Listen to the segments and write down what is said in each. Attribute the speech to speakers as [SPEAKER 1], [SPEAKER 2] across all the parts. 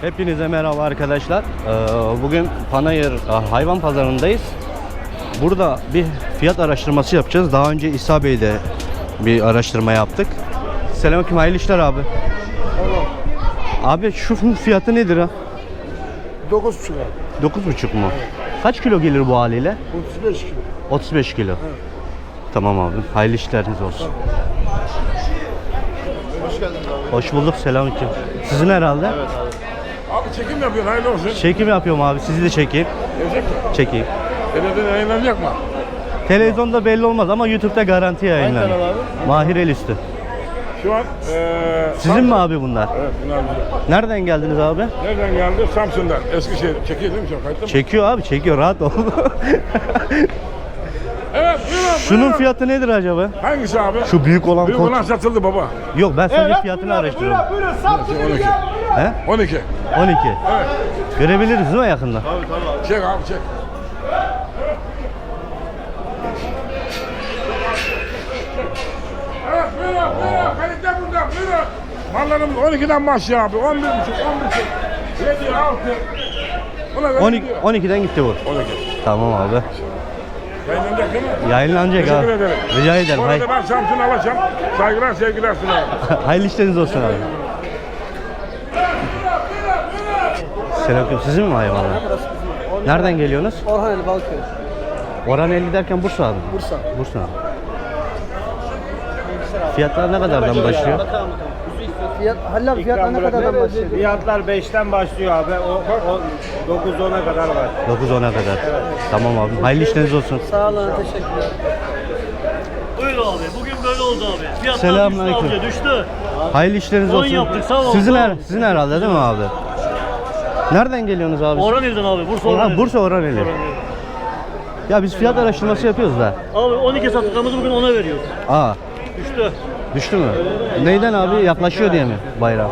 [SPEAKER 1] Hepinize merhaba arkadaşlar. Ee, Bugün Panayır e, hayvan pazarındayız. Burada bir fiyat araştırması yapacağız. Daha önce İsa Bey'de bir araştırma yaptık. Selamünaleyküm hayırlı işler abi. Abi şu fiyatı nedir ha?
[SPEAKER 2] 9 lira.
[SPEAKER 1] 9,5 mu? Kaç kilo gelir bu haliyle?
[SPEAKER 2] 35 kilo.
[SPEAKER 1] 35 kilo. Tamam abi. Hayırlı işleriniz olsun.
[SPEAKER 2] Hoş geldin abi.
[SPEAKER 1] Hoş bulduk. Selamünaleyküm. Sizin herhalde?
[SPEAKER 2] Abi çekim yapıyorsun hayırlı olsun.
[SPEAKER 1] Çekim yapıyorum abi. Sizi de çekeyim.
[SPEAKER 2] Gelecek mi?
[SPEAKER 1] Çekeyim.
[SPEAKER 2] Televizyonda yayınlanacak mı?
[SPEAKER 1] Televizyonda belli olmaz ama YouTube'da garanti yayınlanır.
[SPEAKER 2] kanal abi?
[SPEAKER 1] Mahir el üstü.
[SPEAKER 2] Şu an eee
[SPEAKER 1] Sizin mi abi bunlar?
[SPEAKER 2] Evet bunlar güzel.
[SPEAKER 1] Nereden geldiniz abi?
[SPEAKER 2] Nereden geldi? Samsun'dan. Eskişehir. Çekiyor değil mi? Kayıtlı mı?
[SPEAKER 1] Çekiyor abi çekiyor rahat ol.
[SPEAKER 2] Evet buyurun
[SPEAKER 1] Şunun
[SPEAKER 2] buyurun.
[SPEAKER 1] fiyatı nedir acaba?
[SPEAKER 2] Hangisi abi?
[SPEAKER 1] Şu büyük olan
[SPEAKER 2] Büyük
[SPEAKER 1] kol.
[SPEAKER 2] olan satıldı baba.
[SPEAKER 1] Yok ben sadece fiyatını araştırıyorum.
[SPEAKER 2] Buyurun 12.
[SPEAKER 1] He?
[SPEAKER 2] 12.
[SPEAKER 1] 12.
[SPEAKER 2] Evet.
[SPEAKER 1] Görebiliriz değil mi yakında?
[SPEAKER 2] Çek abi çek. Evet buyurun buyurun. Kalite burada buyurun. Mallarımız 12'den başlıyor abi. 11 buçuk, 11 7, 6. Buna göre
[SPEAKER 1] 12,
[SPEAKER 2] gidiyor.
[SPEAKER 1] 12'den gitti bu.
[SPEAKER 2] 12.
[SPEAKER 1] Tamam abi.
[SPEAKER 2] Yayınlanacak değil mi?
[SPEAKER 1] Yayınlanacak
[SPEAKER 2] Teşekkür
[SPEAKER 1] abi.
[SPEAKER 2] ederim.
[SPEAKER 1] Rica ederim.
[SPEAKER 2] Bu
[SPEAKER 1] Hay
[SPEAKER 2] arada ben Samsun'u alacağım. Saygılar sevgiler sunarım.
[SPEAKER 1] Hayırlı işleriniz olsun abi. Selamünaleyküm. Sizin mi hayvanlar? Nereden geliyorsunuz?
[SPEAKER 3] Orhan Ali Balköy.
[SPEAKER 1] Orhan 50 derken Bursa abi.
[SPEAKER 3] Bursa.
[SPEAKER 1] Bursa. Fiyatlar ne kadardan başlıyor?
[SPEAKER 3] Fiyat, Halil abi fiyatlar ne kadardan başlıyor?
[SPEAKER 4] Fiyatlar 5'ten başlıyor abi. O, o 9-10'a kadar var.
[SPEAKER 1] 9-10'a kadar. Tamam abi. Hayırlı işleriniz olsun.
[SPEAKER 3] Sağ olun, teşekkürler.
[SPEAKER 5] Buyur abi. Bugün böyle oldu abi. Fiyatlar
[SPEAKER 1] Selamünaleyküm.
[SPEAKER 5] düştü amca düştü.
[SPEAKER 1] Hayırlı işleriniz olsun.
[SPEAKER 5] yaptık, sağ ol,
[SPEAKER 1] Sizin, her, sizin herhalde değil mi abi? Nereden geliyorsunuz abi?
[SPEAKER 5] Orhan Elden abi. Bursa
[SPEAKER 1] Orhan,
[SPEAKER 5] Orhan
[SPEAKER 1] Bursa Orhaneli. Ya biz fiyat araştırması yapıyoruz da.
[SPEAKER 5] Abi 12 sattıklarımızı bugün ona veriyoruz.
[SPEAKER 1] Aa,
[SPEAKER 5] Düştü.
[SPEAKER 1] Düştü mü? Neyden abi? Yaklaşıyor diye mi bayram?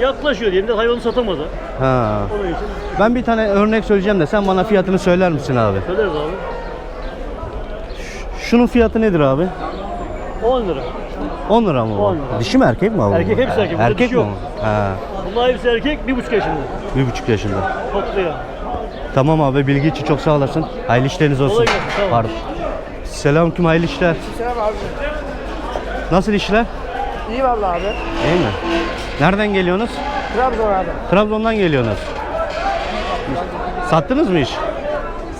[SPEAKER 5] Yaklaşıyor diyelim de hayvanı satamadı.
[SPEAKER 1] Ha.
[SPEAKER 5] Onun için
[SPEAKER 1] Ben bir tane örnek söyleyeceğim de sen bana fiyatını söyler misin abi?
[SPEAKER 5] söyleriz abi.
[SPEAKER 1] Şunun fiyatı nedir abi?
[SPEAKER 5] 10 lira.
[SPEAKER 1] 10 lira mı bu?
[SPEAKER 5] 10 lira.
[SPEAKER 1] Dişi mi erkek mi abi? bu?
[SPEAKER 5] Erkek, hepsi erkek. Burada
[SPEAKER 1] Erkek
[SPEAKER 5] dişi
[SPEAKER 1] mi?
[SPEAKER 5] yok.
[SPEAKER 1] Ha.
[SPEAKER 5] Bunlar hepsi erkek, bir buçuk yaşında.
[SPEAKER 1] Bir buçuk yaşında.
[SPEAKER 5] Topluyor.
[SPEAKER 1] Tamam abi bilgi için çok sağ olasın. Hayırlı işleriniz olsun.
[SPEAKER 5] Kolay gelsin, sağ ol.
[SPEAKER 1] Pardon. Selamünaleyküm hayırlı işler.
[SPEAKER 3] Selam abi.
[SPEAKER 1] Nasıl işler?
[SPEAKER 3] İyi vallahi abi.
[SPEAKER 1] İyi mi? Nereden geliyorsunuz?
[SPEAKER 3] Trabzon abi.
[SPEAKER 1] Trabzon'dan geliyorsunuz. Sattınız mı iş?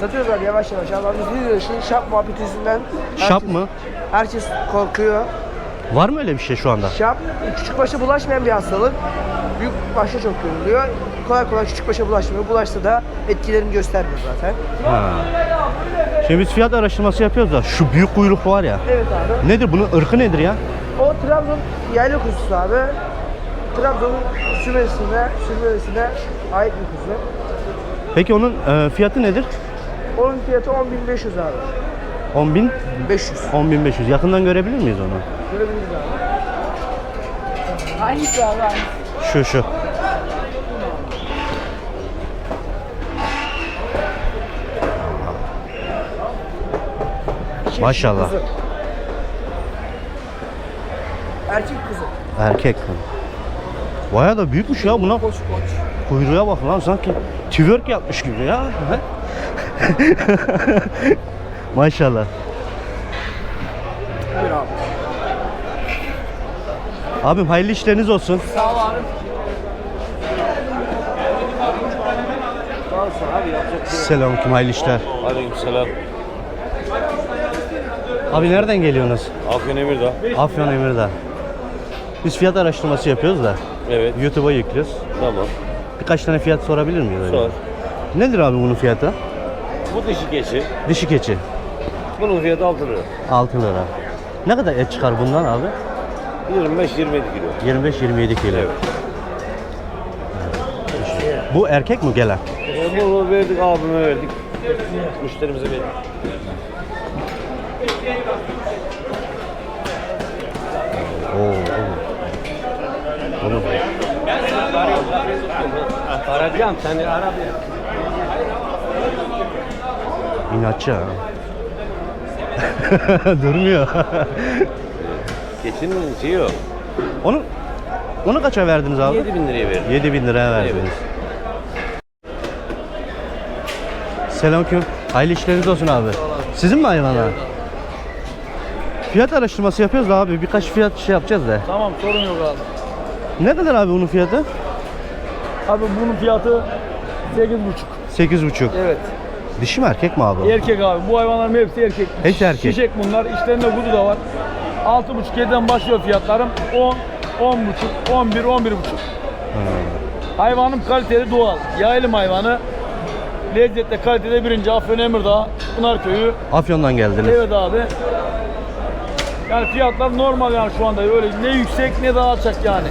[SPEAKER 3] Satıyoruz abi yavaş yavaş. Allah biz biliyoruz şimdi şap muhabbeti yüzünden.
[SPEAKER 1] Şap
[SPEAKER 3] herkes-
[SPEAKER 1] mı?
[SPEAKER 3] Herkes korkuyor.
[SPEAKER 1] Var mı öyle bir şey şu anda?
[SPEAKER 3] Şap küçük başa bulaşmayan bir hastalık. Büyük başta çok görülüyor. Kolay kolay küçük başa bulaşmıyor. Bulaşsa da etkilerini göstermiyor zaten.
[SPEAKER 1] Ha. Şimdi biz fiyat araştırması yapıyoruz da şu büyük kuyruk var ya.
[SPEAKER 3] Evet abi.
[SPEAKER 1] Nedir bunun ırkı nedir ya?
[SPEAKER 3] O Trabzon yayla kuzusu abi. Trabzon'un sürmesine, sürmesine ait bir kuzu.
[SPEAKER 1] Peki onun e, fiyatı nedir?
[SPEAKER 3] Onun fiyatı 10.500 abi.
[SPEAKER 1] 10 bin,
[SPEAKER 3] 500.
[SPEAKER 1] 10 bin 500. Yakından görebilir miyiz onu?
[SPEAKER 3] Görebiliriz abi. Hangisi abi hangisi?
[SPEAKER 1] Şu şu. Maşallah.
[SPEAKER 3] Erkek kuzu.
[SPEAKER 1] Erkek. Baya da büyükmüş ya buna.
[SPEAKER 3] Koç koç.
[SPEAKER 1] Kuyruğa bak lan sanki twerk yapmış gibi ya. Maşallah.
[SPEAKER 3] Buyur abi.
[SPEAKER 1] Abim hayırlı işleriniz olsun.
[SPEAKER 3] Sağ ol abi.
[SPEAKER 1] Selamünaleyküm hayırlı işler.
[SPEAKER 6] Aleykümselam.
[SPEAKER 1] Abi nereden geliyorsunuz?
[SPEAKER 6] Afyon Emirdağ.
[SPEAKER 1] Afyon Emirdağ. Biz fiyat araştırması yapıyoruz da
[SPEAKER 6] Evet.
[SPEAKER 1] YouTube'a yüklüyoruz.
[SPEAKER 6] Tamam.
[SPEAKER 1] Birkaç tane fiyat sorabilir öyle?
[SPEAKER 6] Sor.
[SPEAKER 1] Nedir abi bunun fiyatı?
[SPEAKER 6] Bu dişi keçi.
[SPEAKER 1] Dişi keçi.
[SPEAKER 6] Bunun fiyatı 6 lira.
[SPEAKER 1] 6 lira. Ne kadar et çıkar bundan abi?
[SPEAKER 6] 25-27 kilo.
[SPEAKER 1] 25-27 kilo.
[SPEAKER 6] Evet.
[SPEAKER 1] Bu erkek mi gelen?
[SPEAKER 6] E, bunu verdik abime verdik. Müşterimize verdik.
[SPEAKER 1] Oo. oo. Bunu
[SPEAKER 6] Arayacağım seni ara
[SPEAKER 1] inatçı ha. Durmuyor.
[SPEAKER 6] Keçinin şeyi yok.
[SPEAKER 1] Onun Onu kaça verdiniz abi?
[SPEAKER 7] 7000 liraya verdim.
[SPEAKER 1] 7000 liraya verdiniz. Selamünaleyküm. Hayırlı işleriniz olsun abi. Sizin mi hayvanlar? Fiyat araştırması yapıyoruz da abi. Birkaç fiyat şey yapacağız da.
[SPEAKER 8] Tamam sorun yok abi.
[SPEAKER 1] Ne kadar abi bunun fiyatı?
[SPEAKER 8] Abi bunun fiyatı 8,5.
[SPEAKER 1] 8,5.
[SPEAKER 8] Evet.
[SPEAKER 1] Dişi mi erkek mi abi?
[SPEAKER 8] Erkek abi. Bu hayvanların hepsi erkek.
[SPEAKER 1] Hepsi erkek.
[SPEAKER 8] Şişek bunlar. İçlerinde kuzu da var. 6,5-7'den başlıyor fiyatlarım. 10, 10,5, 11, 11,5. Hayvanım kaliteli doğal. Yaylım hayvanı. Lezzette kalitede birinci Afyon Emirdağ, Pınarköy'ü.
[SPEAKER 1] Afyon'dan geldiniz.
[SPEAKER 8] Evet abi. Yani fiyatlar normal yani şu anda öyle ne yüksek ne daha alçak yani.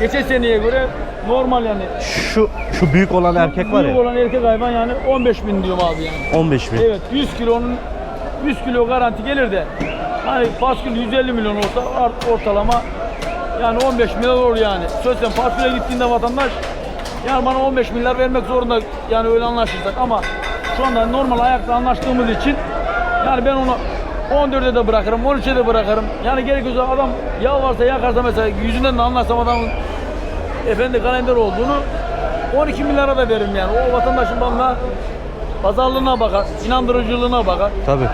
[SPEAKER 8] Geçen seneye göre normal yani.
[SPEAKER 1] Şu şu büyük olan erkek var
[SPEAKER 8] Büyük
[SPEAKER 1] ya.
[SPEAKER 8] olan erkek hayvan yani 15 bin diyorum abi yani.
[SPEAKER 1] 15 bin.
[SPEAKER 8] Evet 100 kilonun 100 kilo garanti gelir de hani faskül 150 milyon olsa ortalama yani 15 milyar olur yani. Sözsen fasküle gittiğinde vatandaş yani bana 15 milyar vermek zorunda yani öyle anlaşırsak ama şu anda normal ayakta anlaştığımız için yani ben onu 14'e de bırakırım, 13'e de bırakırım. Yani gerekiyorsa adam yalvarsa yakarsa mesela yüzünden de anlarsam adamın efendi kalender olduğunu 12 milyara da veririm yani. O vatandaşın bana pazarlığına bakar, inandırıcılığına bakar.
[SPEAKER 1] Tabii.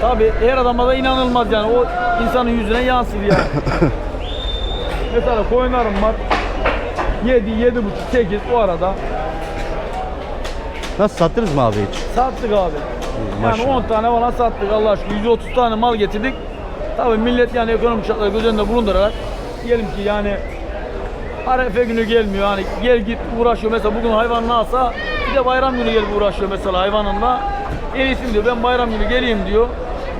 [SPEAKER 8] Tabi her adama da inanılmaz yani. O insanın yüzüne yansır yani. Mesela koyunlarım var. 7, 7,5, 8 o arada.
[SPEAKER 1] Nasıl sattınız mı abi hiç?
[SPEAKER 8] Sattık abi. Yani
[SPEAKER 1] Maşallah.
[SPEAKER 8] 10 tane falan sattık Allah aşkına. 130 tane mal getirdik. Tabii millet yani ekonomik şartları göz önünde bulundurarak diyelim ki yani Arefe günü gelmiyor hani gel git uğraşıyor mesela bugün hayvanını alsa bir de bayram günü gelip uğraşıyor mesela hayvanınla en iyisi diyor ben bayram günü geleyim diyor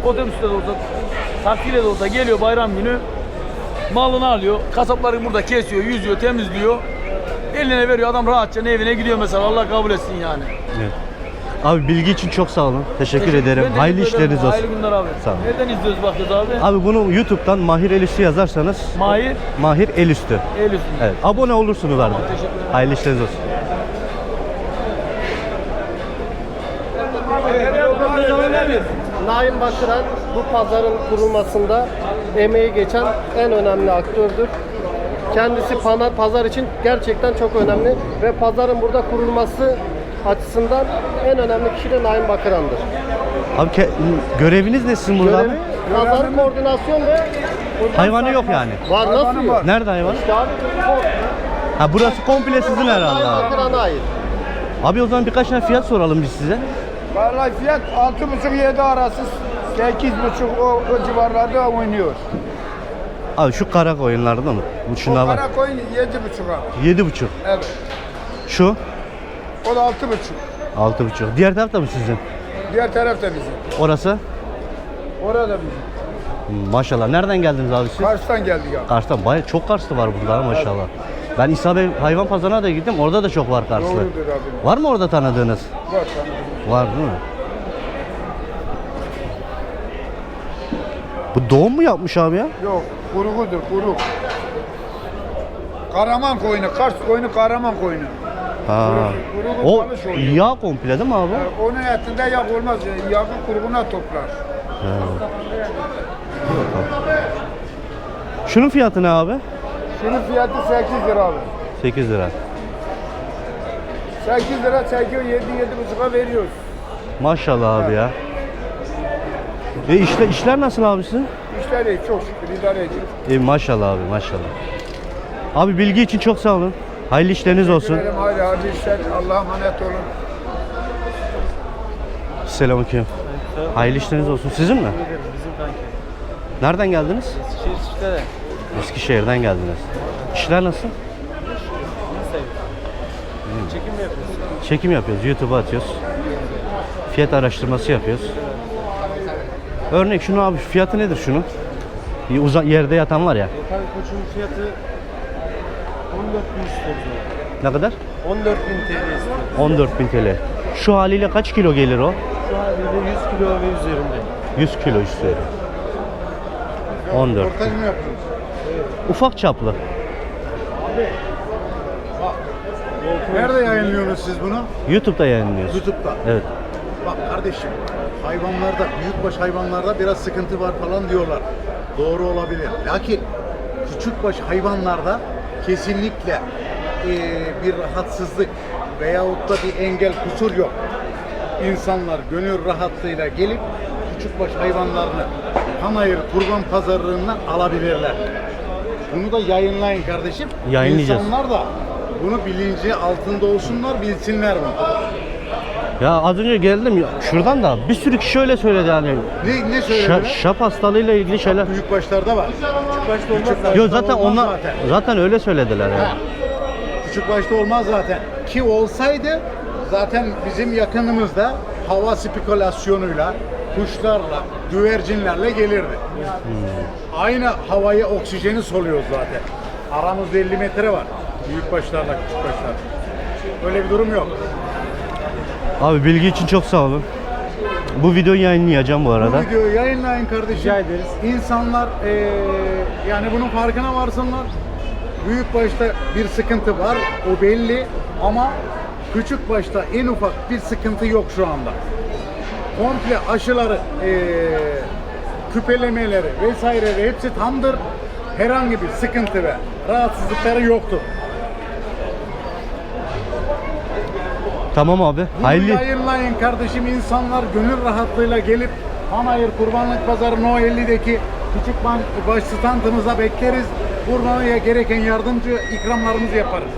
[SPEAKER 8] otobüste de olsa taksiyle de olsa geliyor bayram günü malını alıyor kasapları burada kesiyor yüzüyor temizliyor eline veriyor adam rahatça evine gidiyor mesela Allah kabul etsin yani.
[SPEAKER 1] Evet. Abi bilgi için çok sağ olun. Teşekkür, ederim.
[SPEAKER 8] Ben teşekkür
[SPEAKER 1] Hayırlı
[SPEAKER 8] ederim.
[SPEAKER 1] işleriniz olsun.
[SPEAKER 8] Hayırlı günler abi.
[SPEAKER 1] Sağ ol.
[SPEAKER 8] Nereden izliyoruz bakıyoruz abi?
[SPEAKER 1] Abi bunu YouTube'dan Mahir Elüstü yazarsanız
[SPEAKER 8] Mahir
[SPEAKER 1] Mahir Elüstü.
[SPEAKER 8] Elif.
[SPEAKER 1] Evet. Abone olursunuz abi.
[SPEAKER 8] teşekkür ederim.
[SPEAKER 1] Hayırlı işleriniz olsun.
[SPEAKER 9] Naim Bakıran bu pazarın kurulmasında emeği geçen en önemli aktördür. Kendisi pana, pazar için gerçekten çok önemli ve pazarın burada kurulması açısından en önemli kişi de Naim Bakıran'dır.
[SPEAKER 1] Abi ke- göreviniz ne sizin burada
[SPEAKER 9] Görevi
[SPEAKER 1] abi?
[SPEAKER 9] pazar koordinasyon ve
[SPEAKER 1] Hayvanı yok yani.
[SPEAKER 9] var nasıl yok?
[SPEAKER 1] Nerede hayvan?
[SPEAKER 9] İşte abi
[SPEAKER 1] Ha burası komple sizin herhalde
[SPEAKER 9] Naim
[SPEAKER 1] abi.
[SPEAKER 9] Bakıran'a ait.
[SPEAKER 1] Abi o zaman birkaç tane fiyat soralım biz size.
[SPEAKER 10] Vallahi fiyat 6,5-7 arası 8,5 o, o civarlarda oynuyor.
[SPEAKER 1] Abi şu kara koyunlardan mı? Bu şunlar var.
[SPEAKER 10] Kara koyun 7,5 abi.
[SPEAKER 1] Yedi buçuk.
[SPEAKER 10] Evet.
[SPEAKER 1] Şu
[SPEAKER 10] O da 6,5.
[SPEAKER 1] altı buçuk. Diğer taraf da mı sizin?
[SPEAKER 10] Diğer taraf da bizim.
[SPEAKER 1] Orası?
[SPEAKER 10] Orada bizim.
[SPEAKER 1] Hmm, Maşallah. Nereden geldiniz abi siz?
[SPEAKER 10] Kars'tan geldik abi.
[SPEAKER 1] Kars'tan. Baya çok Karslı var burada ha, maşallah. Ben İsa Bey hayvan pazarına da gittim. Orada da çok var Karslı.
[SPEAKER 10] Doğrudur abi.
[SPEAKER 1] Var mı orada tanıdığınız?
[SPEAKER 10] Var sana.
[SPEAKER 1] Var değil mi? Bu doğum mu yapmış abi ya?
[SPEAKER 10] Yok, kurugudur, kuruk. Karaman koyunu, Kars koyunu, Karaman koyunu.
[SPEAKER 1] Ha.
[SPEAKER 10] Kuru- kuru
[SPEAKER 1] O
[SPEAKER 10] balış oluyor.
[SPEAKER 1] yağ komple değil mi abi?
[SPEAKER 10] Ee, Onun etinde yağ olmaz, yağı kuruguna toplar.
[SPEAKER 1] Şunun fiyatı ne abi?
[SPEAKER 10] Şunun fiyatı 8 lira abi.
[SPEAKER 1] 8 lira.
[SPEAKER 10] 8 lira çekiyor, 7 buçuğa veriyoruz.
[SPEAKER 1] Maşallah abi ya. E işte işler nasıl abi sizin?
[SPEAKER 10] İşler iyi, çok şükür idare ediyoruz.
[SPEAKER 1] E maşallah abi maşallah. Abi bilgi için çok sağ olun. Hayırlı işleriniz olsun.
[SPEAKER 10] Verelim hadi hadi işler, Allah'a emanet olun.
[SPEAKER 1] Selamünaleyküm. Hayırlı işleriniz olsun. Sizin mi?
[SPEAKER 8] Bizim kanki.
[SPEAKER 1] Nereden geldiniz?
[SPEAKER 8] Şehir çiftlere.
[SPEAKER 1] Eskişehir'den geldiniz. İşler nasıl?
[SPEAKER 8] Çekim mi yapıyorsun?
[SPEAKER 1] Çekim yapıyoruz, YouTube'a atıyoruz. Fiyat araştırması yapıyoruz. Örnek şunu abi fiyatı nedir şunun? Bir Uza yerde yatan var ya.
[SPEAKER 8] Kanka koçun fiyatı 14 bin istiyoruz.
[SPEAKER 1] Ne kadar?
[SPEAKER 8] 14 bin TL istiyor.
[SPEAKER 1] 14.000 TL. Şu haliyle kaç kilo gelir o?
[SPEAKER 8] Şu haliyle 100 kilo ve üzerinde.
[SPEAKER 1] 100 kilo üstü. 14.
[SPEAKER 10] Röportaj mı yapıyoruz?
[SPEAKER 1] Ufak çaplı.
[SPEAKER 11] Nerede yayınlıyorsunuz siz bunu?
[SPEAKER 1] YouTube'da yayınlıyoruz.
[SPEAKER 11] YouTube'da.
[SPEAKER 1] Evet.
[SPEAKER 11] Bak kardeşim, hayvanlarda, büyükbaş hayvanlarda biraz sıkıntı var falan diyorlar. Doğru olabilir. Lakin küçükbaş hayvanlarda kesinlikle e, bir rahatsızlık veyahut da bir engel kusur yok. İnsanlar gönül rahatlığıyla gelip küçükbaş hayvanlarını panayır kurban pazarlığından alabilirler. Bunu da yayınlayın kardeşim.
[SPEAKER 1] Yayınlayacağız.
[SPEAKER 11] İnsanlar da bunu bilinci altında olsunlar, bilsinler bunu.
[SPEAKER 1] Ya az önce geldim ya şuradan da bir sürü kişi öyle söyledi yani.
[SPEAKER 11] Ne, ne
[SPEAKER 1] Şa-
[SPEAKER 11] söylediler?
[SPEAKER 1] şap hastalığıyla ilgili şeyler.
[SPEAKER 11] Büyük başlarda var. Küçük başta olmaz.
[SPEAKER 1] Yo zaten
[SPEAKER 11] olmaz
[SPEAKER 1] onlar
[SPEAKER 11] zaten.
[SPEAKER 1] zaten öyle söylediler yani.
[SPEAKER 11] Küçük başta olmaz zaten. Ki olsaydı zaten bizim yakınımızda hava spekülasyonuyla, kuşlarla, güvercinlerle gelirdi. Aynı havayı, oksijeni soluyoruz zaten. Aramızda 50 metre var. Büyük başlarla küçük başlar. Öyle bir durum yok.
[SPEAKER 1] Abi bilgi için çok sağ olun. Bu videoyu yayınlayacağım bu
[SPEAKER 11] Bu
[SPEAKER 1] arada.
[SPEAKER 11] videoyu yayınlayın kardeşim.
[SPEAKER 12] Rica ederiz.
[SPEAKER 11] İnsanlar eee, yani bunun farkına varsınlar. Büyük başta bir sıkıntı var, o belli ama küçük başta en ufak bir sıkıntı yok şu anda. Komple aşıları, eee küpelemeleri vesaireleri hepsi tamdır. Herhangi bir sıkıntı ve rahatsızlıkları yoktur.
[SPEAKER 1] Tamam abi.
[SPEAKER 11] Bunu
[SPEAKER 1] Hayırlı.
[SPEAKER 11] yayınlayın kardeşim insanlar gönül rahatlığıyla gelip Panayır Kurbanlık Pazarı No 50'deki küçük baş standımıza bekleriz. Buradan gereken yardımcı ikramlarımızı yaparız.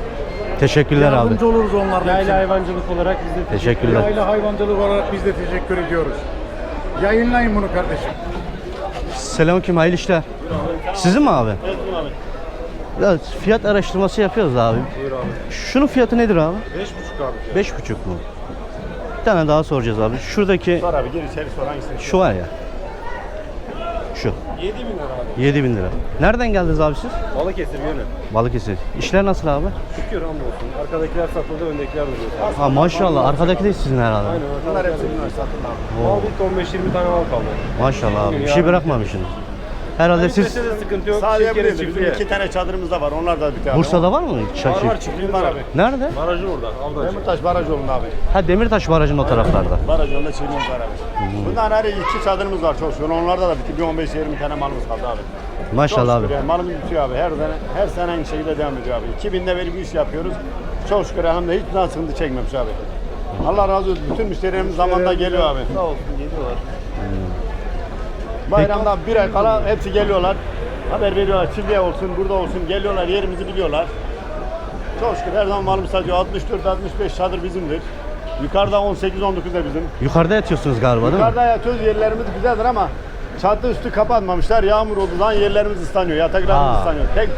[SPEAKER 1] Teşekkürler abi.
[SPEAKER 11] Yardımcı oluruz onlarla.
[SPEAKER 12] Yayla hayvancılık olarak biz de
[SPEAKER 1] Teşekkürler.
[SPEAKER 11] Yayla hayvancılık olarak biz de teşekkür ediyoruz. Yayınlayın bunu kardeşim.
[SPEAKER 1] Selamünaleyküm hayırlı işler. Sizin mi abi? Evet abi. Ya fiyat araştırması yapıyoruz abi.
[SPEAKER 12] Buyur abi.
[SPEAKER 1] Şunun fiyatı nedir abi?
[SPEAKER 12] 5,5 abi.
[SPEAKER 1] Beş buçuk mu? Bir tane daha soracağız abi. Şuradaki
[SPEAKER 7] Sor abi gir içeri sor hangisini?
[SPEAKER 1] şu var ya. Şu.
[SPEAKER 12] 7 bin lira abi.
[SPEAKER 1] 7000 bin lira. Nereden geldiniz abi siz?
[SPEAKER 12] Balıkesir yönü.
[SPEAKER 1] Balıkesir. İşler nasıl abi?
[SPEAKER 12] Şükür hamdolsun. Arkadakiler satıldı, öndekiler duruyor.
[SPEAKER 1] Ha maşallah. Arkadaki de sizin herhalde.
[SPEAKER 12] Aynen.
[SPEAKER 7] Bunlar hepsi bunlar satın abi.
[SPEAKER 12] Mal bitti 15-20 tane mal kaldı.
[SPEAKER 1] Maşallah abi. Bir şey bırakmamışsınız. Herhalde siz
[SPEAKER 12] Bitmese de sıkıntı yok.
[SPEAKER 7] Sadece
[SPEAKER 12] Şirketi
[SPEAKER 7] bizim
[SPEAKER 12] çiftliğe.
[SPEAKER 7] iki tane çadırımız da var. Onlar da bir tane.
[SPEAKER 1] Bursa'da var mı? Çarşı?
[SPEAKER 12] Var var çiftliğimiz var abi.
[SPEAKER 1] Nerede?
[SPEAKER 12] Barajı orada. Avdacı.
[SPEAKER 7] Demirtaş Baraj yolunda abi.
[SPEAKER 1] Ha Demirtaş Barajı'nın o taraflarda.
[SPEAKER 7] Baraj yolunda çiftliğimiz var abi. Bundan her iki çadırımız var çok şükür. Onlarda da bitti. Bir 15-20 tane malımız kaldı abi.
[SPEAKER 1] Maşallah
[SPEAKER 7] Çok
[SPEAKER 1] abi.
[SPEAKER 7] Yani malımız bitiyor abi. Her sene, her sene aynı şekilde devam ediyor abi. 2000'de beri bir iş yapıyoruz. Çok şükür de hiç zaman sıkıntı çekmemiş abi. Allah razı olsun. Bütün müşterilerimiz zamanında geliyor abi.
[SPEAKER 12] Sağ olsun geliyorlar.
[SPEAKER 7] Bayramda bir ay kala hepsi geliyorlar. Haber veriyorlar. Çiftliğe olsun, burada olsun. Geliyorlar, yerimizi biliyorlar. Çok şükür her zaman malımız satıyor. 64-65 çadır bizimdir. Yukarıda 18-19 da bizim.
[SPEAKER 1] Yukarıda yatıyorsunuz galiba değil mi?
[SPEAKER 7] Yukarıda yatıyoruz yerlerimiz güzeldir ama çatı üstü kapatmamışlar. Yağmur olduğu zaman yerlerimiz ıslanıyor. Yataklarımız ıslanıyor. Tek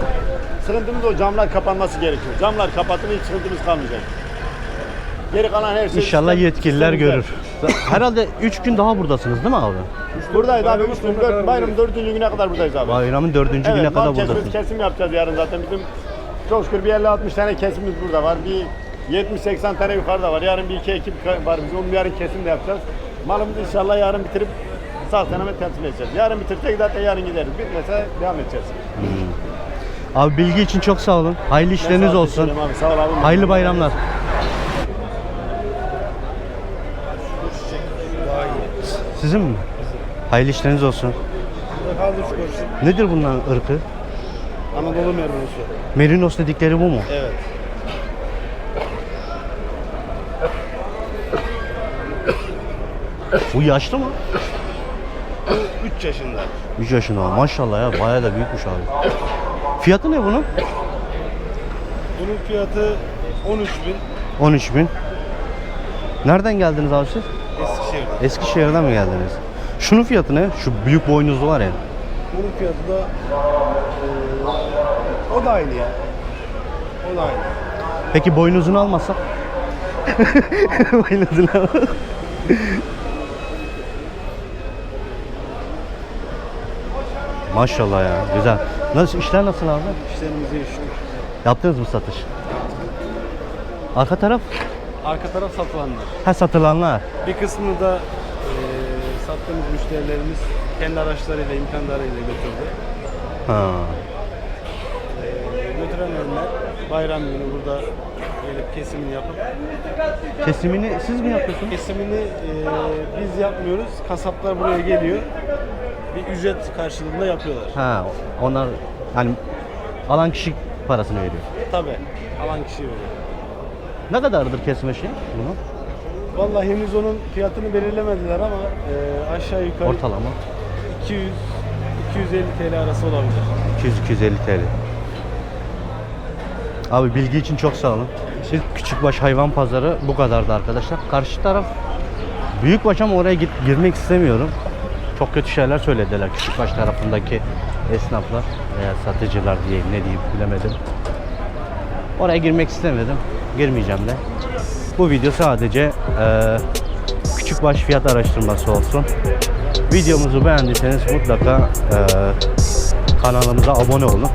[SPEAKER 7] sıkıntımız o camlar kapanması gerekiyor. Camlar kapatılır hiç sıkıntımız kalmayacak. Geri kalan her şey
[SPEAKER 1] İnşallah
[SPEAKER 7] sistem-
[SPEAKER 1] yetkililer
[SPEAKER 7] sistem
[SPEAKER 1] görür. Herhalde 3 gün daha buradasınız değil mi abi?
[SPEAKER 7] Buradayız abi. Üç gün, dört, bayram dördüncü güne kadar buradayız abi.
[SPEAKER 1] Bayramın 4. güne
[SPEAKER 7] Evet,
[SPEAKER 1] kadar
[SPEAKER 7] mal kesimiz,
[SPEAKER 1] buradasınız.
[SPEAKER 7] kesim yapacağız yarın zaten. Bizim çok şükür bir 50-60 tane kesimimiz burada var. Bir 70-80 tane yukarıda var. Yarın bir iki ekip var bizim. Onu yarın kesim de yapacağız. Malımızı inşallah yarın bitirip sağ seneme temsil edeceğiz. Yarın bitirsek zaten yarın gideriz. Bitmese devam edeceğiz.
[SPEAKER 1] Abi bilgi için çok sağ olun. Hayırlı işleriniz olsun.
[SPEAKER 7] Abi. Sağ ol abi.
[SPEAKER 1] Hayırlı bayramlar. Sizin mi? Hayırlı işleriniz olsun. Nedir bunların ırkı?
[SPEAKER 7] Anadolu mermusu.
[SPEAKER 1] Merinos dedikleri bu mu?
[SPEAKER 7] Evet.
[SPEAKER 1] Bu yaşlı mı?
[SPEAKER 7] 3 yaşında.
[SPEAKER 1] 3 yaşında. Maşallah ya bayağı da büyükmüş abi. Fiyatı ne bunun?
[SPEAKER 12] Bunun fiyatı 13 bin.
[SPEAKER 1] 13 bin. Nereden geldiniz abi siz?
[SPEAKER 12] Eskişehir'den.
[SPEAKER 1] Eskişehir'den mi geldiniz? Şunun fiyatı ne? Şu büyük boynuzlu var ya.
[SPEAKER 12] Bunun fiyatı da o da aynı ya. O da aynı.
[SPEAKER 1] Peki boynuzunu almasak? boynuzunu al. Maşallah ya güzel. Nasıl işler nasıl abi?
[SPEAKER 12] İşlerimizi yaşıyor.
[SPEAKER 1] Yaptınız mı satış? Arka taraf?
[SPEAKER 12] Arka taraf satılanlar.
[SPEAKER 1] Ha satılanlar.
[SPEAKER 12] Bir kısmını da eee sattığımız müşterilerimiz kendi araçlarıyla, imkanlarıyla götürdü.
[SPEAKER 1] Ha.
[SPEAKER 12] Eee götüren ürünler bayram günü burada gelip kesimini yapıp
[SPEAKER 1] Kesimini siz mi yapıyorsunuz?
[SPEAKER 12] kesimini eee, biz yapmıyoruz. Kasaplar buraya geliyor. Bir ücret karşılığında yapıyorlar.
[SPEAKER 1] Ha, onlar hani Alan kişi parasını veriyor.
[SPEAKER 12] Tabii. Alan kişi veriyor.
[SPEAKER 1] Ne kadardır kesme şey bunu?
[SPEAKER 12] Vallahi henüz onun fiyatını belirlemediler ama e, aşağı yukarı
[SPEAKER 1] Ortalama
[SPEAKER 12] 200 250 TL arası olabilir.
[SPEAKER 1] 200-250 TL. Abi bilgi için çok sağ olun. Siz Küçükbaş Hayvan Pazarı bu kadardı arkadaşlar. Karşı taraf Büyükbaş ama oraya git, girmek istemiyorum. Çok kötü şeyler söylediler Küçükbaş tarafındaki esnaflar veya satıcılar diyeyim ne diyeyim bilemedim. Oraya girmek istemedim. Girmeyeceğim de. Bu video sadece eee Küçükbaş fiyat araştırması olsun. Videomuzu beğendiyseniz mutlaka eee, kanalımıza abone olun.